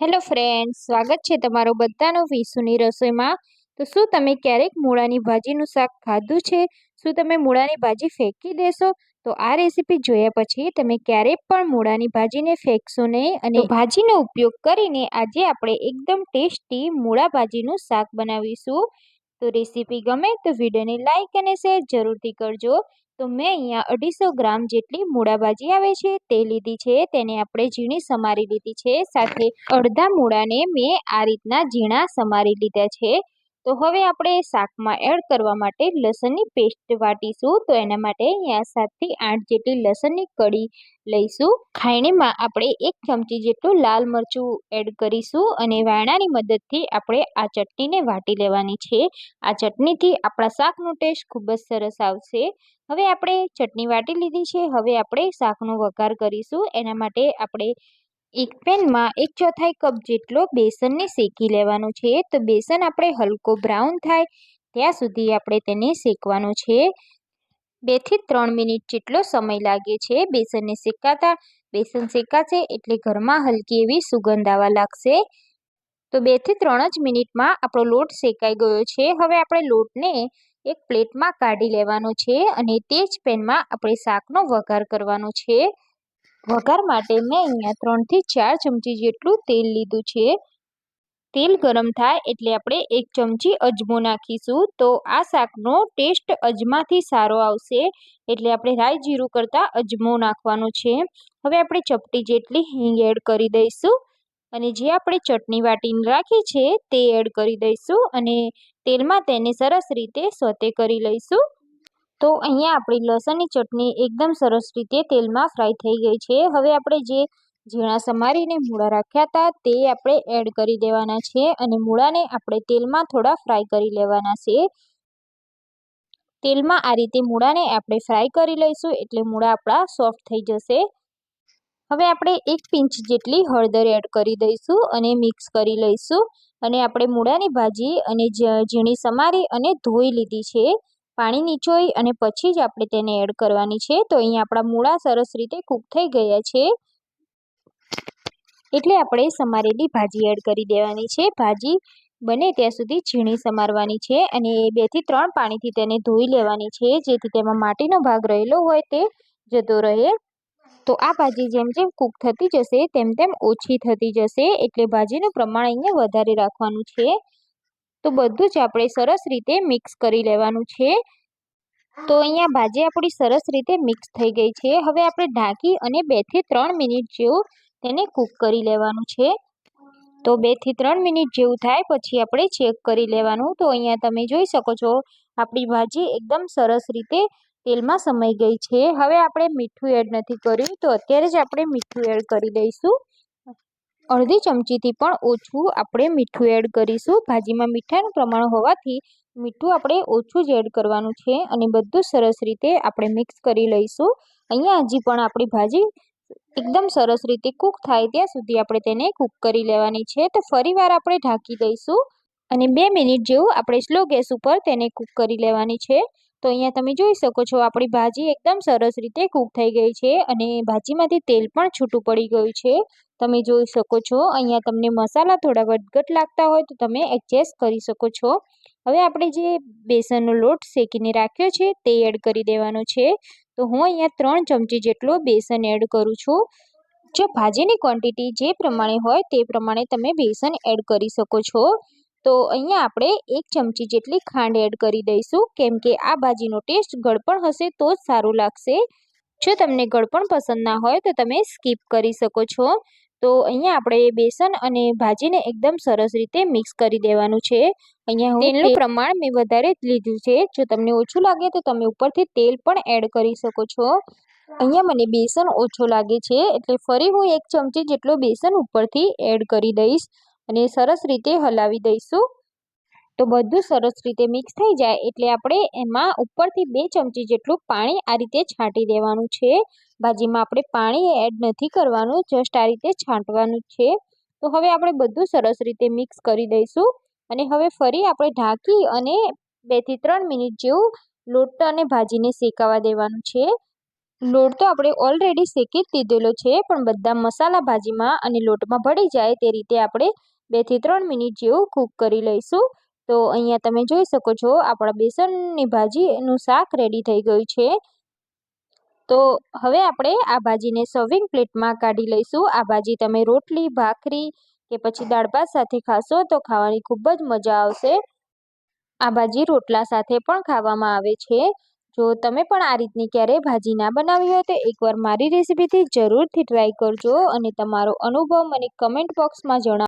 Hello friends, સ્વાગત છે તમારો બધાનો વિસુની રસોઈમાં. તો શું તમે ક્યારેક મૂળાની ભાજીનું શાક ખાધું છે? શું તમે મૂળાની ભાજી ફેંકી દેશો? તો આ રેસીપી જોયા પછી તમે ક્યારેય પણ મૂળાની ભાજીને ફેંકશો નહીં અને ભાજીનો ઉપયોગ કરીને આજે આપણે એકદમ ટેસ્ટી મૂળા ભાજીનું શાક બનાવીશું. તો રેસીપી ગમે તો વિડીયોને લાઇક અને શેર જરૂરથી કરજો. તો મેં અહીંયા અઢીસો ગ્રામ જેટલી મૂળાભાજી આવે છે, તે લીધી છે, તેને આપણે ઝીણી સમારી લીધી છે, સાથે અડધા મૂળાને મેં આ રીતના ઝીણા સમારી લીધા છે. તો હવે આપણે શાકમાં એડ કરવા માટે લસણની પેસ્ટ વાટીશું. તો એના માટે અહીંયા સાતથી આઠ જેટલી લસણની કડી લઈશું. ખાયણીમાં આપણે એક ચમચી જેટલું લાલ મરચું એડ કરીશું અને વાયણાની મદદથી આપણે આ ચટણીને વાટી લેવાની છે. આ ચટણીથી આપણા શાકનો ટેસ્ટ ખૂબ જ સરસ આવશે. હવે આપણે ચટણી વાટી લીધી છે. હવે આપણે શાકનો વઘાર કરીશું. એના માટે આપણે એક પેનમાં એક ચોથાઈ કપ જેટલો બેસનને શેકી લેવાનું છે. તો બેસન આપણે હલકો બ્રાઉન થાય, ત્યાં સુધી આપણે તેને શેકવાનું છે. બેથી ત્રણ મિનિટ જેટલો સમય લાગે છે બેસનને શેકાતા. બેસન શેકાશે એટલે ઘરમાં હલકી એવી સુગંધ આવવા લાગશે. તો બેથી ત્રણ જ મિનિટમાં આપણો લોટ શેકાઈ ગયો છે. હવે આપણે લોટને એક પ્લેટમાં કાઢી લેવાનો છે અને તે જ પેનમાં આપણે શાકનો વઘાર કરવાનો છે. વઘાર માટે મેં અહીંયા ત્રણથી ચાર ચમચી જેટલું તેલ લીધું છે. તેલ ગરમ થાય એટલે આપણે એક ચમચી અજમો નાખીશું. તો આ શાકનો ટેસ્ટ અજમાથી સારો આવશે. એટલે આપણે રાઈ જીરું કરતાં અજમો નાખવાનો છે. હવે આપણે ચપટી જેટલી હિંગ એડ કરી દઈશું. અને જે આપણે ચટણી વાટીને રાખી છે, તે એડ કરી દઈશું. અને તેલમાં તેને સરસ રીતે સોતે કરી લઈશું. તો અહીંયા આપણી લસણની ચટણી એકદમ સરસ રીતે તેલમાં ફ્રાય થઈ ગઈ છે. હવે આપણે જે ઝીણા સમારીને મૂળા રાખ્યા હતા તે આપણે એડ કરી દેવાના છે અને મૂળાને આપણે તેલમાં થોડા ફ્રાય કરી લેવાના છે. તેલમાં આ રીતે મૂળાને આપણે ફ્રાય કરી લઈશું એટલે મૂળા આપણા સોફ્ટ થઈ જશે. હવે આપણે એક પિંચ જેટલી હળદર એડ કરી દઈશું અને મિક્સ કરી લઈશું. અને આપણે મૂળાની ભાજી અને ઝીણી સમારી અને ધોઈ લીધી છે. પાણી નીચોઈ અને પછી જ આપણે તેને એડ કરવાની છે. તો અહીંયા આપણા મૂળા સરસ રીતે કૂક થઈ ગયા છે. એટલે આપણે સમારેલી ભાજી એડ કરી દેવાની છે. ભાજી બને ત્યાં સુધી ઝીણી સમારવાની છે અને બેથી ત્રણ પાણીથી તેને ધોઈ લેવાની છે. જેથી તેમાં માટીનો ભાગ રહેલો હોય તે જતો રહે. તો આ ભાજી જેમ જેમ કૂક થતી જશે, તેમ તેમ ઓછી થતી જશે. એટલે ભાજીનું પ્રમાણ અહીંયા વધારે રાખવાનું છે. તો બધું જ આપણે સરસ રીતે મિક્સ કરી લેવાનું છે. તો અહીંયા ભાજી આપણી સરસ રીતે મિક્સ થઈ ગઈ છે. હવે આપણે ઢાંકી અને બેથી ત્રણ મિનિટ જેવું તેને કૂક કરી લેવાનું છે. તો બેથી ત્રણ મિનિટ જેવું થાય પછી આપણે ચેક કરી લેવાનું. તો અહીંયા તમે જોઈ શકો છો, આપણી ભાજી એકદમ સરસ રીતે તેલમાં સમાઈ ગઈ છે. હવે આપણે મીઠું એડ નથી કર્યું. તો અત્યારે જ આપણે મીઠું એડ કરી દઈશું. અડધી ચમચીથી પણ ઓછું આપણે મીઠું એડ કરીશું. ભાજીમાં મીઠાનું પ્રમાણ હોવાથી મીઠું આપણે ઓછું જ એડ કરવાનું છે અને બધું સરસ રીતે આપણે મિક્સ કરી લઈશું. અહીંયા હજી પણ આપણી ભાજી એકદમ સરસ રીતે કૂક થાય ત્યાં સુધી આપણે તેને કૂક કરી લેવાની છે. તો ફરીવાર આપણે ઢાંકી દઈશું અને બે મિનિટ જેવું આપણે સ્લો ગેસ ઉપર તેને કૂક કરી લેવાની છે. તો અહીંયા તમે જોઈ શકો છો, આપણી ભાજી એકદમ સરસ રીતે કૂક થઈ ગઈ છે અને ભાજીમાંથી તેલ પણ છૂટું પડી ગયું છે. તમે જોઈ શકો છો, અહીંયા તમને મસાલા થોડા વધઘટ લાગતા હોય તો તમે એડજસ્ટ કરી શકો છો. હવે આપણે જે બેસનનો લોટ શેકીને રાખ્યો છે તે એડ કરી દેવાનો છે. તો હું અહીંયા ત્રણ ચમચી જેટલો બેસન એડ કરું છું. જો ભાજીની ક્વોન્ટિટી જે પ્રમાણે હોય તે પ્રમાણે તમે બેસન એડ કરી શકો છો. તો અહીંયા આપણે એક ચમચી જેટલી ખાંડ એડ કરી દઈશું. કેમ કે આ ભાજીનો ટેસ્ટ ગળપણ હશે તો જ સારું લાગશે. જો તમને ગળપણ પસંદ ના હોય તો તમે સ્કીપ કરી શકો છો. તો અહીંયા આપણે બેસન અને ભાજીને એકદમ સરસ રીતે મિક્સ કરી દેવાનું છે. અહીંયા તેલનું પ્રમાણ મેં વધારે જ લીધું છે. જો તમને ઓછું લાગે તો તમે ઉપરથી તેલ પણ એડ કરી શકો છો. અહીંયા મને બેસન ઓછો લાગે છે. એટલે ફરી હું એક ચમચી જેટલો બેસન ઉપરથી એડ કરી દઈશ. અને સરસ રીતે હલાવી દઈશું. તો બધું સરસ રીતે મિક્સ થઈ જાય એટલે આપણે એમાં ઉપરથી બે ચમચી જેટલું પાણી આ રીતે છાંટી દેવાનું છે. ભાજીમાં આપણે પાણી એડ નથી કરવાનું, જસ્ટ આ રીતે છાંટવાનું છે. તો હવે આપણે બધું સરસ રીતે મિક્સ કરી દઈશું અને હવે ફરી આપણે ઢાંકી અને બેથી ત્રણ મિનિટ જેવું લોટ અને ભાજીને શેકાવા દેવાનું છે. લોટ તો આપણે ઓલરેડી શેકી જ દીધેલો છે, પણ બધા મસાલા ભાજીમાં અને લોટમાં ભળી જાય તે રીતે આપણે બેથી ત્રણ મિનિટ જેવું કૂક કરી લઈશું. તો અહીંયા તમે જોઈ શકો છો, આપણા બેસનની ભાજીનું શાક રેડી થઈ ગયું છે. તો હવે આપણે આ ભાજીને સર્વિંગ પ્લેટમાં કાઢી લઈશું. આ ભાજી તમે રોટલી, ભાખરી કે પછી દાળ ભાત સાથે ખાશો તો ખાવાની ખૂબ જ મજા આવશે. આ ભાજી રોટલા સાથે પણ ખાવામાં આવે છે. જો તમે પણ આ રીતની ક્યારેય ભાજી ના બનાવી હોય તો એકવાર મારી રેસીપીથી જરૂરથી ટ્રાય કરજો અને તમારો અનુભવ મને કમેન્ટ બોક્સમાં જણાવો